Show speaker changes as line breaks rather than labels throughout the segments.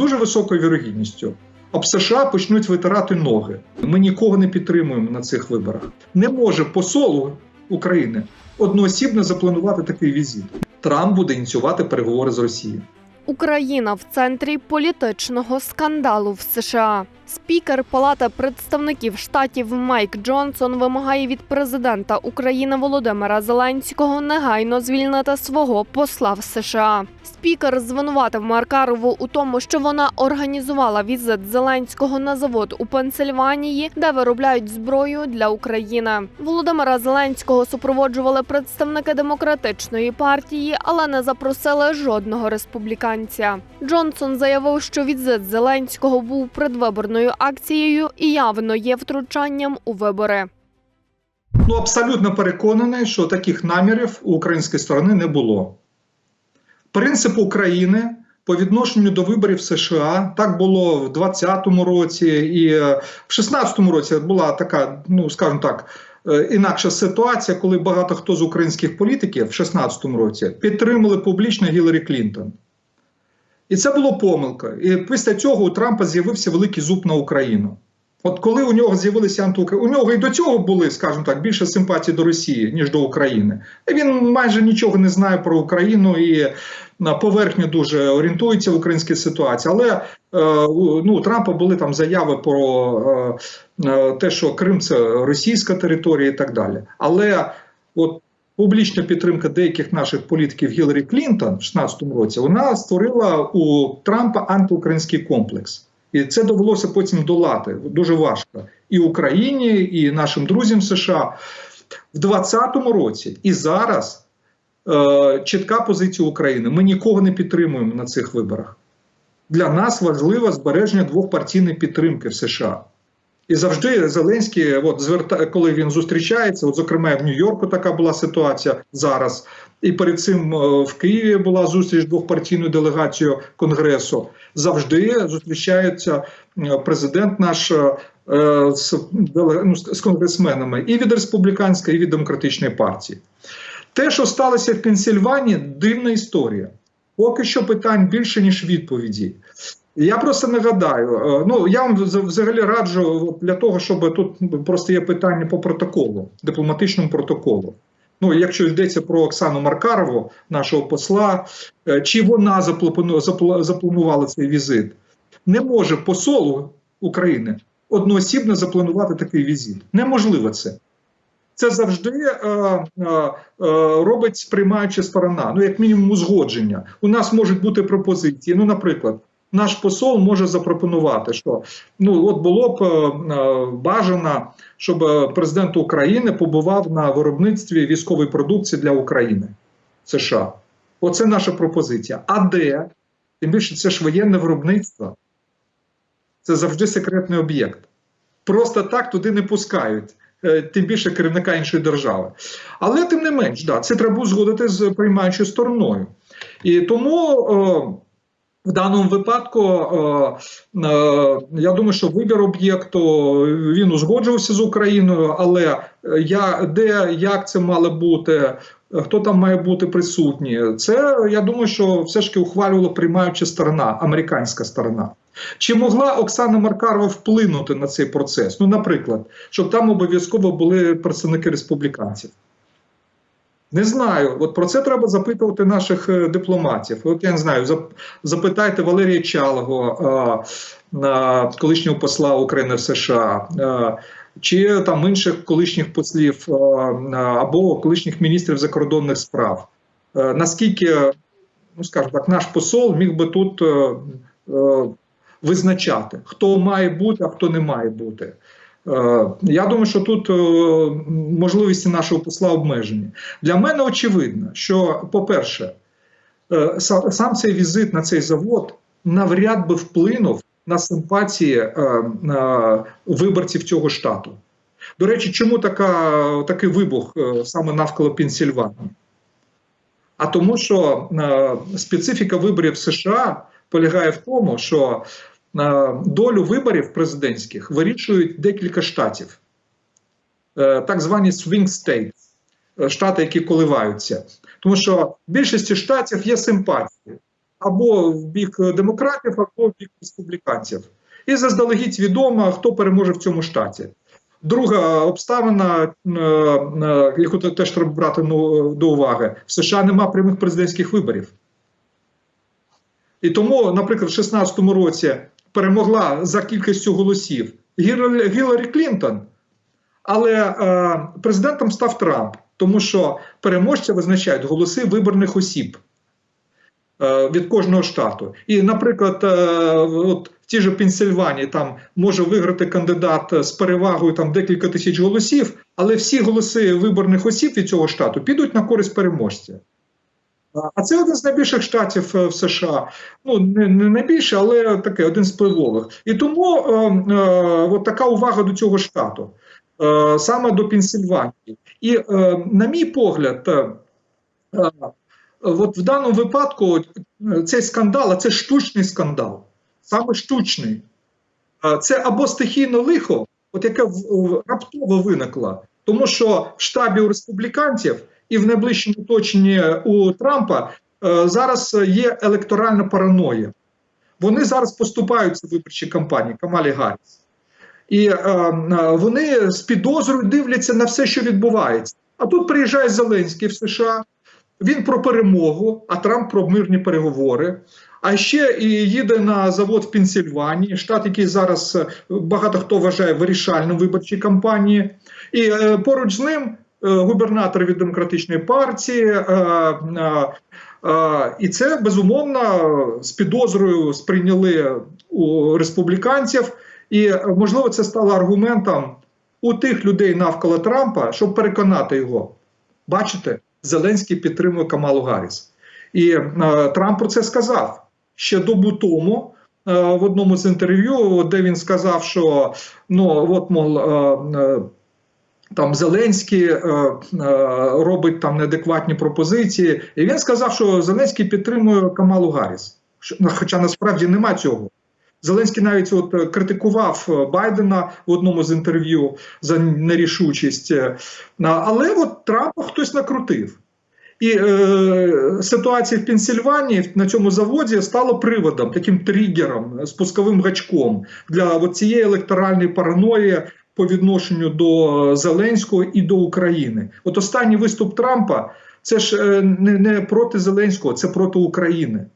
дуже високою вірогідністю об США почнуть витирати ноги. Ми нікого не підтримуємо на цих виборах. Не може посол України одноосібно запланувати такий візит. Трамп буде ініціювати переговори з Росією.
Україна в центрі політичного скандалу в США. Спікер Палати представників штатів Майк Джонсон вимагає від президента України Володимира Зеленського негайно звільнити свого посла в США. Спікер звинуватив Маркарову у тому, що вона організувала візит Зеленського на завод у Пенсильванії, де виробляють зброю для України. Володимира Зеленського супроводжували представники демократичної партії, але не запросили жодного республіканця. Джонсон заявив, що візит Зеленського був предвиборною акцією і явно є втручанням у вибори.
Ну, абсолютно переконаний, що таких намірів у української сторони не було. Принцип України по відношенню до виборів США так було в 2020 році, і е, в 2016 році була така, ну скажімо так, е, інакша ситуація, коли багато хто з українських політиків в 2016 році підтримали публічно Гіларі Клінтон. І це було помилкою. І після цього у Трампа з'явився великий зуб на Україну. От коли у нього з'явилися антиука... у нього і до цього були, скажімо так, більше симпатії до Росії, ніж до України. Він майже нічого не знає про Україну і на поверхню дуже орієнтується в українській ситуації. Але е, ну, у Трампа були там заяви про е, е, те, що Крим це російська територія і так далі. Але от публічна підтримка деяких наших політиків Гіларі Клінтон в 2016 році вона створила у Трампа антиукраїнський комплекс. І це довелося потім долати дуже важко і Україні, і нашим друзям США в 2020 році. І зараз е, чітка позиція України. Ми нікого не підтримуємо на цих виборах. Для нас важливо збереження двохпартійної підтримки в США. І завжди Зеленський, от зверта, коли він зустрічається, от зокрема в Нью-Йорку така була ситуація зараз. І перед цим е, в Києві була зустріч двохпартійною делегацією Конгресу. Завжди зустрічається е, президент наш е, з, ну, з конгресменами і від республіканської, і від демократичної партії. Те, що сталося в Пенсільванії, дивна історія. Поки що питань більше, ніж відповіді. Я просто нагадаю, е, ну я вам взагалі раджу для того, щоб тут просто є питання по протоколу, дипломатичному протоколу. Ну, якщо йдеться про Оксану Маркарову, нашого посла, е, чи вона запланувала цей візит, не може посол України одноосібно запланувати такий візит. Неможливо це. Це завжди е, е, е, робить приймаюча сторона, ну як мінімум узгодження. У нас можуть бути пропозиції. Ну, наприклад, наш посол може запропонувати, що ну от було б е, е, бажано, щоб е, президент України побував на виробництві військової продукції для України США. Оце наша пропозиція. А де? Тим більше це ж воєнне виробництво. Це завжди секретний об'єкт. Просто так туди не пускають. Тим більше керівника іншої держави. Але тим не менш, да, це треба узгодити з приймаючою стороною. І тому е, в даному випадку е, е, я думаю, що вибір об'єкту він узгоджувався з Україною, але я, де як це мало бути, хто там має бути присутній, це я думаю, що все ж таки ухвалювала приймаюча сторона, американська сторона. Чи могла Оксана Маркарова вплинути на цей процес? Ну, наприклад, щоб там обов'язково були представники республіканців. Не знаю. От про це треба запитувати наших е, дипломатів. От я не знаю, запитайте Валерія Чалого, колишнього посла України в США, чи там інших колишніх послів або колишніх міністрів закордонних справ. Е, наскільки, ну скажімо так, наш посол міг би тут е, визначати, хто має бути, а хто не має бути. Е, Я думаю, що тут е, можливості нашого посла обмежені. Для мене очевидно, що, по-перше, е, сам цей візит на цей завод навряд би вплинув на симпатії виборців цього штату. До речі, чому така, такий вибух саме навколо Пенсільванії? А тому, що специфіка виборів США полягає в тому, що долю виборів президентських вирішують декілька штатів, Е, так звані swing states, е, штати, які коливаються. Тому що в більшості штатів є симпатії. або в бік демократів, або в бік республіканців. І заздалегідь відомо, хто переможе в цьому штаті. Друга обставина, е, яку теж треба брати ну, до уваги: в США немає прямих президентських виборів. І тому, наприклад, в 16-му році перемогла за кількістю голосів Гіларі, Клінтон, але е, президентом став Трамп, тому що переможця визначають голоси виборних осіб е, від кожного штату. І, наприклад, е, от в тій же Пенсильванії там може виграти кандидат з перевагою там декілька тисяч голосів, але всі голоси виборних осіб від цього штату підуть на користь переможця. А- це один з найбільших штатів е, в США. Ну не, не найбільше, але таке один з впливових. І тому е, е, от така увага до цього штату, е, саме до Пенсильванії. І е, на мій погляд, е, е, от в даному випадку е, цей скандал, а це штучний скандал, саме штучний. Це або стихійне лихо, от яке в- раптово виникло, тому що в штабі у республіканців і в найближчому оточенні у Трампа е, зараз є електоральна параноя. Вони зараз поступаються в виборчій кампанії Камалі Гарріс. І е, е, вони з підозрою дивляться на все, що відбувається. А тут приїжджає Зеленський в США, він про перемогу, а Трамп про мирні переговори. А ще і їде на завод в Пенсільванії, штат, який зараз е, багато хто вважає вирішальним виборчій кампанії. І е, поруч з ним губернатор від демократичної партії. Е, е, е, і це безумовно з підозрою сприйняли у республіканців. І е, можливо, це стало аргументом у тих людей навколо Трампа, щоб переконати його. Бачите, Зеленський підтримує Камалу Гарріс. І е, Трамп про це сказав ще добу тому. е, В одному з інтерв'ю, де він сказав, що ну от е, е, там Зеленський е, е, робить там неадекватні пропозиції, і він сказав, що Зеленський підтримує Камалу Гарріс. Ну, Хоча насправді нема цього. Зеленський навіть от е, критикував е, Байдена в одному з інтерв'ю за нерішучість, але от Трампа хтось накрутив. І е, ситуація в Пенсільванії на цьому заводі стала приводом, таким тригером, спусковим гачком для цієї електоральної параної по відношенню до Зеленського і до України. От останній виступ Трампа це ж е, не, не проти Зеленського, це проти України.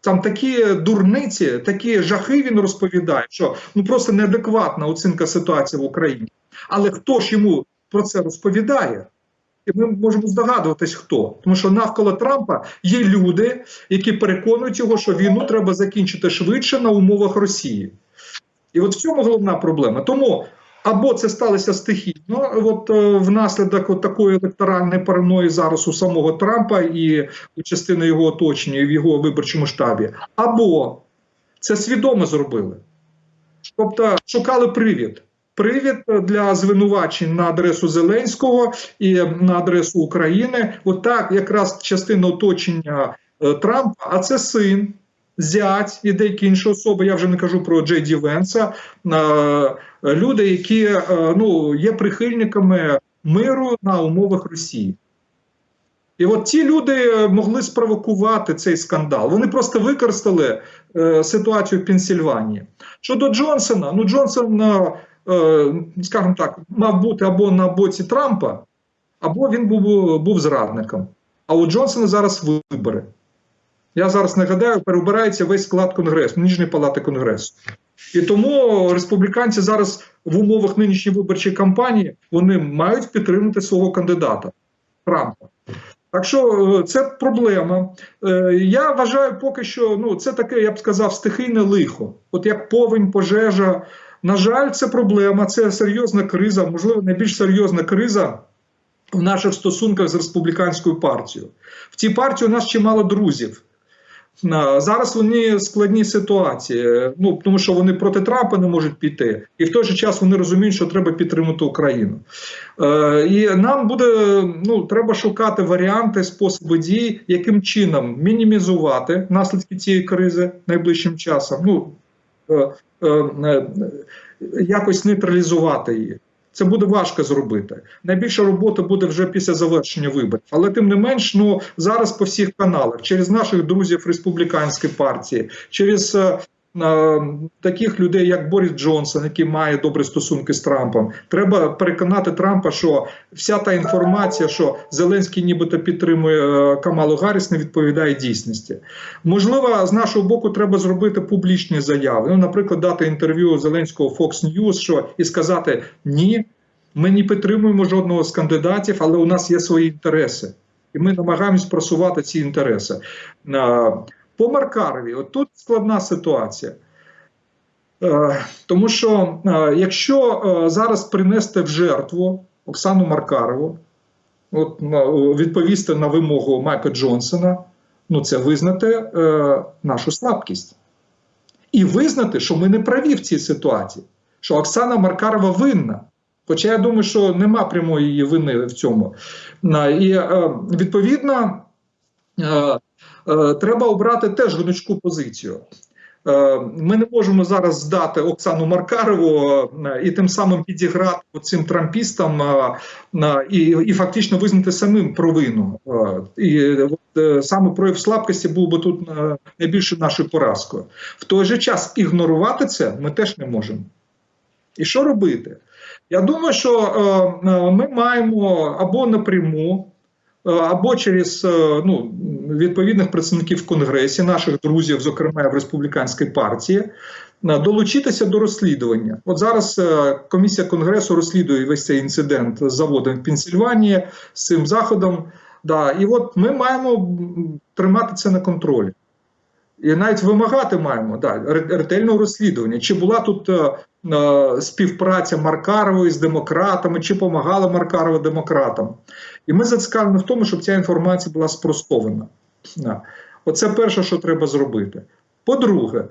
Там такі дурниці, такі жахи він розповідає, що ну просто неадекватна оцінка ситуації в Україні. Але хто ж йому про це розповідає? І ми можемо здогадуватись, хто. Тому що навколо Трампа є люди, які переконують його, що війну треба закінчити швидше на умовах Росії. І от в цьому головна проблема. Тому або це сталося стихійно, от е, внаслідок от такої електоральної параної зараз у самого Трампа і у частини його оточення, в його виборчому штабі, або це свідомо зробили. Тобто шукали привід. Привід для звинувачень на адресу Зеленського і на адресу України. От якраз частина оточення е, Трампа, а це син, зять і деякі інші особи. Я вже не кажу про Джей Ді Венса. Люди, які е, ну, є прихильниками миру на умовах Росії. І от ті люди могли спровокувати цей скандал. Вони просто використали е, ситуацію в Пенсільванії. Щодо Джонсона, ну Джонсон, е, е, скажімо так, мав бути або на боці Трампа, або він був, був зрадником. А у Джонсона зараз вибори. Я зараз нагадаю, перебирається весь склад Конгресу, Ніжньої палати Конгресу. І тому республіканці зараз в умовах нинішньої виборчої кампанії вони мають підтримати свого кандидата Трампа. Так що е, це проблема. Е, Я вважаю, поки що ну це таке, я б сказав, стихійне лихо. От як повень, пожежа. На жаль, це проблема, це серйозна криза, можливо, найбільш серйозна криза в наших стосунках з республіканською партією. В цій партії у нас чимало друзів. Зараз вони в складній ситуації, ну тому що вони проти Трампа не можуть піти, і в той же час вони розуміють, що треба підтримати Україну. Е, і нам буде ну треба шукати варіанти, способи дій, яким чином мінімізувати наслідки цієї кризи найближчим часом. Ну е, е, е, якось нейтралізувати її. Це буде важко зробити. Найбільша робота буде вже після завершення виборів. Але тим не менш, ну зараз по всіх каналах, через наших друзів республіканської партії, через е, таких людей, як Борис Джонсон, який має добрі стосунки з Трампом, треба переконати Трампа, що вся та інформація, що Зеленський нібито підтримує е, Камалу Гарріс, не відповідає дійсності. Можливо, з нашого боку треба зробити публічні заяви. Ну, наприклад, дати інтерв'ю Зеленського Fox News, що і сказати ні. Ми не підтримуємо жодного з кандидатів, але у нас є свої інтереси, і ми намагаємось просувати ці інтереси. По Маркарові, от тут складна ситуація. Е, Тому що е, якщо е, зараз принести в жертву Оксану Маркарову, от відповісти на вимогу Майка Джонсона, ну це визнати нашу слабкість. І визнати, що ми не праві в цій ситуації, що Оксана Маркарова винна. Хоча я думаю, що нема прямої її вини в цьому. І відповідно треба обрати теж гнучку позицію. Е, Ми не можемо зараз здати Оксану Маркарову е, і тим самим підіграти цим трампістам е, е, і, і фактично визнати самим провину. Е, І от, е, саме прояв слабкості був би тут е, найбільшою нашою поразкою. В той же час ігнорувати це ми теж не можемо. І що робити? Я думаю, що е, е, ми маємо або напряму, е, або через е, ну, відповідних представників в Конгресі, наших друзів, зокрема в республіканській партії, е, долучитися до розслідування. От зараз е, комісія Конгресу розслідує весь цей інцидент з заводом в Пенсільванії, з цим заходом. Да, і от ми маємо тримати це на контролі. І навіть вимагати маємо да, ретельного розслідування. Чи була тут е, е, співпраця Маркарової з демократами, чи допомагала Маркарова демократам? І ми зацікавлені в тому, щоб ця інформація була спростована. Оце перше, що треба зробити. По-друге,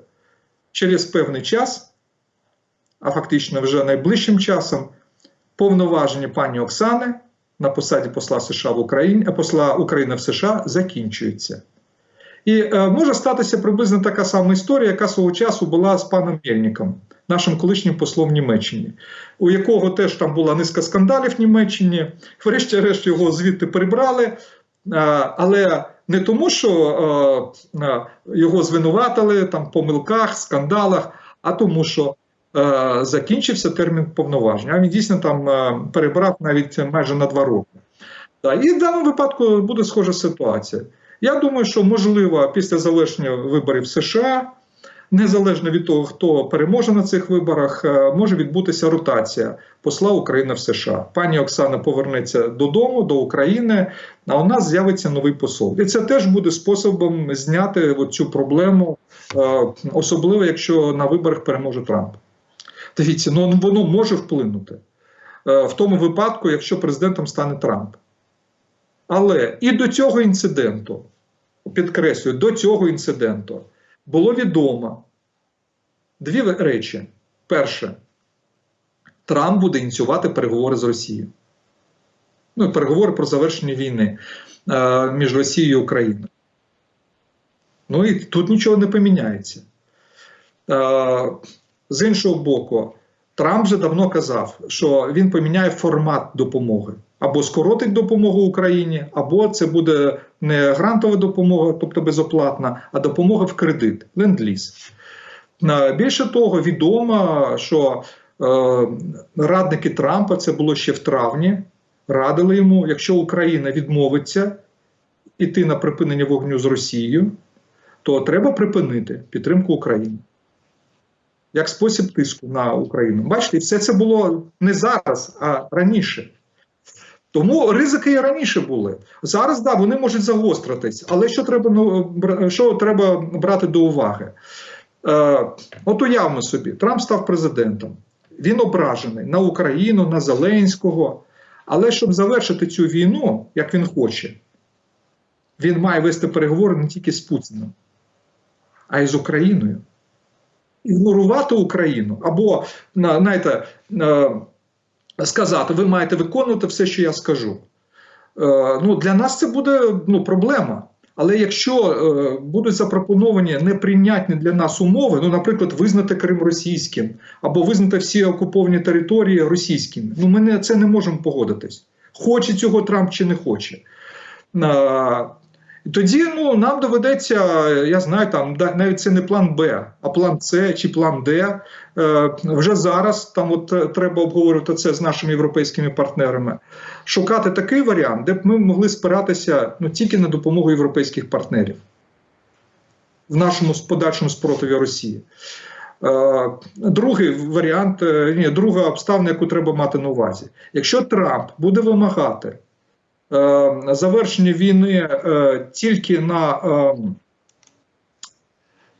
через певний час, а фактично вже найближчим часом, повноваження пані Оксани на посаді посла США в Україні, посла України в США закінчуються. І е, може статися приблизно така сама історія, яка свого часу була з паном Мельником, нашим колишнім послом Німеччині, у якого теж там була низка скандалів в Німеччині. Врешті-решт його звідти прибрали, е, але не тому, що е, е, його звинуватили там помилках, скандалах, а тому, що закінчився термін повноважень. А він дійсно там перебрав навіть майже на два роки. І в даному випадку буде схожа ситуація. Я думаю, що можливо після завершення виборів США, незалежно від того, хто переможе на цих виборах, е, може відбутися ротація посла України в США. Пані Оксана повернеться додому, до України, а у нас з'явиться новий посол. І це теж буде способом зняти цю проблему, е, особливо якщо на виборах переможе Трамп. Дивіться, ну воно може вплинути е, в тому випадку, якщо президентом стане Трамп. Але і до цього інциденту, підкреслюю, до цього інциденту було відомо дві речі. Перше, Трамп буде ініціювати переговори з Росією. Ну, переговори про завершення війни е, між Росією і Україною. Ну і тут нічого не поміняється. Е, з іншого боку, Трамп вже давно казав, що він поміняє формат допомоги. Або скоротить допомогу Україні, або це буде не грантова допомога, тобто безоплатна, а допомога в кредит, ленд-ліз. Е, Більше того, відомо, що е, радники Трампа, це було ще в травні, радили йому, якщо Україна відмовиться іти на припинення вогню з Росією, то треба припинити підтримку України як спосіб тиску на Україну. Бачите, все це було не зараз, а раніше. Тому ризики і раніше були. Зараз да, вони можуть загостритись, але що треба ну, що треба брати до уваги? Е, от уявимо собі, Трамп став президентом. Він ображений на Україну, на Зеленського. Але щоб завершити цю війну, як він хоче, він має вести переговори не тільки з Путіним, а й з Україною. Ігнорувати Україну або на- знаєте, сказати, ви маєте виконувати все, що я скажу. Е, Ну, для нас це буде ну, проблема. Але якщо е, будуть запропоновані неприйнятні для нас умови, ну, наприклад, визнати Крим російським або визнати всі окуповані території російськими, ну ми не, це не можемо погодитись. Хоче цього Трамп чи не хоче. Тоді ну, нам доведеться, я знаю, там навіть це не план Б, а план С чи план Д. Е, вже зараз там от е, треба обговорювати це з нашими європейськими партнерами. Шукати такий варіант, де б ми могли спиратися ну, тільки на допомогу європейських партнерів в нашому подальшому спротиві Росії. Е, Другий варіант, е, ні, друга обставина, яку треба мати на увазі. Якщо Трамп буде вимагати завершення війни е, тільки на, е,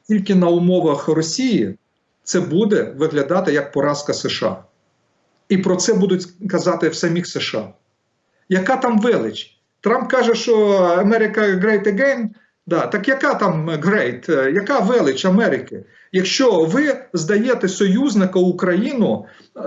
тільки на умовах Росії, це буде виглядати як поразка США. І про це будуть казати в самих США. Яка там велич? Трамп каже, що Америка great again. Да, так яка там great? Е, Яка велич Америки? Якщо ви здаєте союзника Україну е,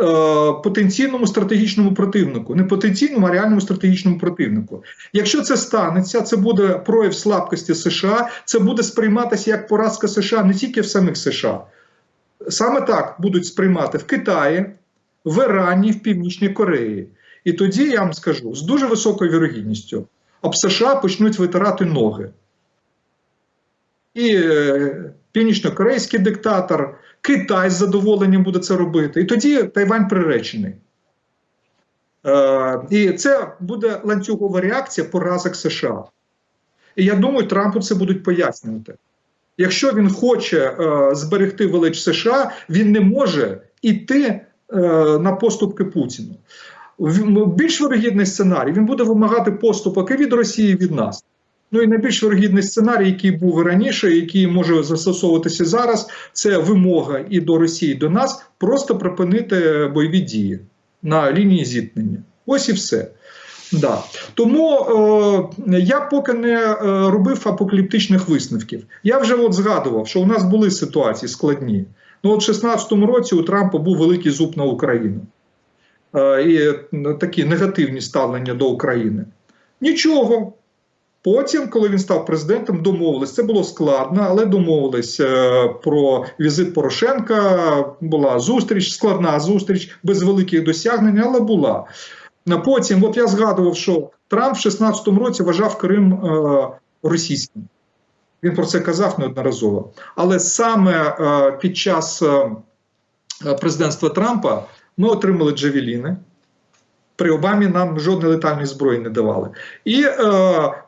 потенційному стратегічному противнику, не потенційному, а реальному стратегічному противнику. Якщо це станеться, це буде прояв слабкості США, це буде сприйматися як поразка США не тільки в самих США. Саме так будуть сприймати в Китаї, в Ірані, в Північній Кореї. І тоді я вам скажу з дуже високою вірогідністю, об США почнуть витирати ноги. І е, північно-корейський диктатор, Китай з задоволенням буде це робити. І тоді Тайвань приречений. Е, і це буде ланцюгова реакція поразок США. І я думаю, Трампу це будуть пояснювати. Якщо він хоче е, зберегти велич США, він не може йти е, на поступки Путіну. Більш вирогідний сценарій він буде вимагати поступок і від Росії, і від нас. Ну і найбільш вирогідний сценарій, який був раніше, який може застосовуватися зараз, це вимога і до Росії, і до нас просто припинити бойові дії на лінії зіткнення. Ось і все. Да. Тому е, я поки не е, робив апокаліптичних висновків. Я вже от згадував, що у нас були ситуації складні. Ну, от в 16-му році у Трампа був великий зуб на Україну. Е, і такі негативні ставлення до України. Нічого. Потім, коли він став президентом, домовились. Це було складно, але домовились е, про візит Порошенка. Була зустріч, складна зустріч, без великих досягнень, але була. Потім, от я згадував, що Трамп в 16-му році вважав Крим е, російським. Він про це казав неодноразово. Але саме е, під час президентства Трампа ми отримали Джавеліни. При Обамі нам жодної летальної зброї не давали. І е,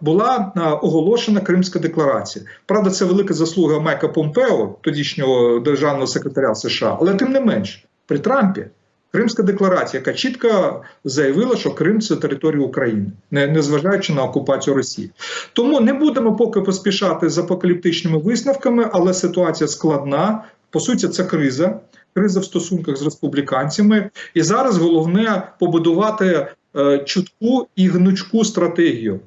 була е, оголошена Кримська декларація. Правда, це велика заслуга Майка Помпео, тодішнього державного секретаря США, але тим не менш, при Трампі Кримська декларація, яка чітко заявила, що Крим це територія України, не- незважаючи на окупацію Росії. Тому не будемо поки поспішати з апокаліптичними висновками, але ситуація складна. По суті, це криза, криза в стосунках з республіканцями. І зараз головне побудувати е, чутку і гнучку стратегію,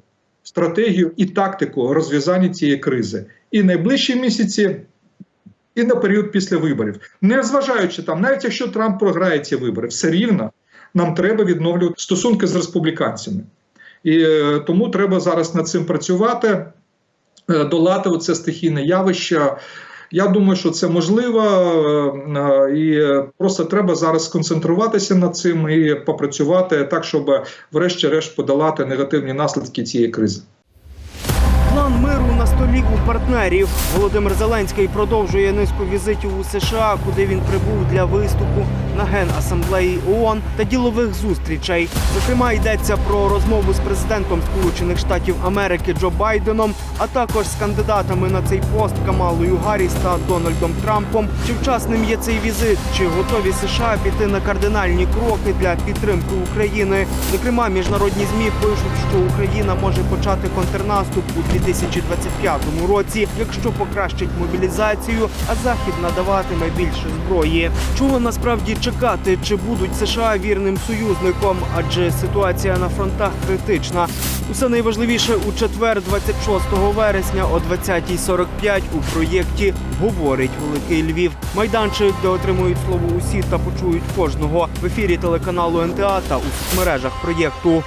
стратегію і тактику розв'язання цієї кризи. І найближчі місяці. І на період після виборів, не зважаючи там, навіть якщо Трамп програє ці вибори, все рівно нам треба відновлювати стосунки з республіканцями. І е, тому треба зараз над цим працювати, е, долати оце стихійне явище. Я думаю, що це можливо, е, е, і просто треба зараз сконцентруватися над цим і попрацювати так, щоб врешті-решт подолати негативні наслідки цієї кризи.
План миру на столі у партнерів. Володимир Зеленський продовжує низку візитів у США, куди він прибув для виступу на генасамблеї ООН та ділових зустрічей. Зокрема, йдеться про розмову з президентом Сполучених Штатів Америки Джо Байденом, а також з кандидатами на цей пост Камалою Гарріс та Дональдом Трампом. Чи вчасним є цей візит? Чи готові США піти на кардинальні кроки для підтримки України? Зокрема, міжнародні змі пишуть, що Україна може почати контрнаступ у 2025 році, якщо покращить мобілізацію, а захід надаватиме більше зброї. Чого насправді чекати? Чи будуть США вірним союзником? Адже ситуація на фронтах критична. Усе найважливіше у четвер, 26 вересня о 20.45 у проєкті говорить Великий Львів. Майданчик, де отримують слово усі та почують кожного в ефірі телеканалу НТА та у соцмережах проєкту.